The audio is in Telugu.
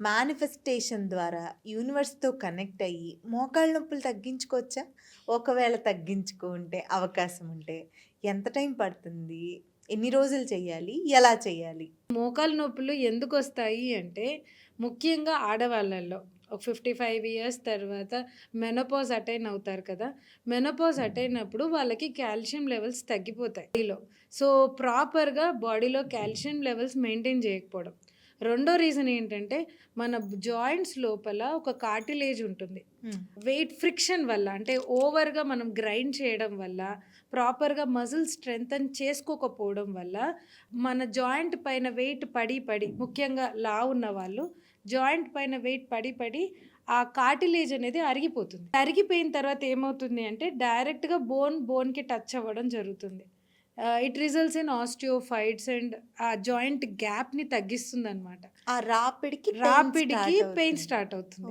మేనిఫెస్టేషన్ ద్వారా యూనివర్స్‌తో కనెక్ట్ అయ్యి మోకాళ్ళ నొప్పులు తగ్గించుకోవచ్చా? ఒకవేళ తగ్గించుకుంటే అవకాశం ఉంటే ఎంత టైం పడుతుంది? ఎన్ని రోజులు చేయాలి? ఎలా చేయాలి? మోకాలు నొప్పులు ఎందుకు వస్తాయి అంటే, ముఖ్యంగా ఆడవాళ్ళల్లో ఒక 55 ఇయర్స్ తర్వాత మెనోపాజ్ అటైన్ అవుతారు కదా! మెనోపాజ్ అటైన్ అప్పుడు వాళ్ళకి కాల్షియం లెవెల్స్ తగ్గిపోతాయి బాడీలో. సో, ప్రాపర్‌గా బాడీలో కాల్షియం లెవెల్స్ మెయింటైన్ చేయకపోవడం. రెండో రీజన్ ఏంటంటే, మన జాయింట్స్ లోపల ఒక కార్టిలేజ్ ఉంటుంది. హ్మ్. వెయిట్ ఫ్రిక్షన్ వల్ల అంటే ఓవర్‌గా మనం గ్రైండ్ చేయడం వల్ల, ప్రాపర్‌గా మజిల్ స్ట్రెంథెన్ చేసుకోకపోవడం వల్ల, మన జాయింట్ పైన వెయిట్ పడి, పడి ముఖ్యంగా లావున్న వాళ్ళు జాయింట్ పైన వెయిట్ పడి, పడి ఆ కార్టిలేజ్ అనేది అరిగిపోతుంది. అరిగిపోయిన తర్వాత ఏమవుతుంది అంటే, డైరెక్ట్‌గా బోన్ బోన్‌కి టచ్ అవ్వడం జరుగుతుంది. It results in osteophytes and ఆ జాయింట్ గ్యాప్‌ని తగ్గిస్తుందనమాట. ఆ రాపిడికి పెయిన్ రాపిడికి పెయిన్. స్టార్ట్ అవుతుంది.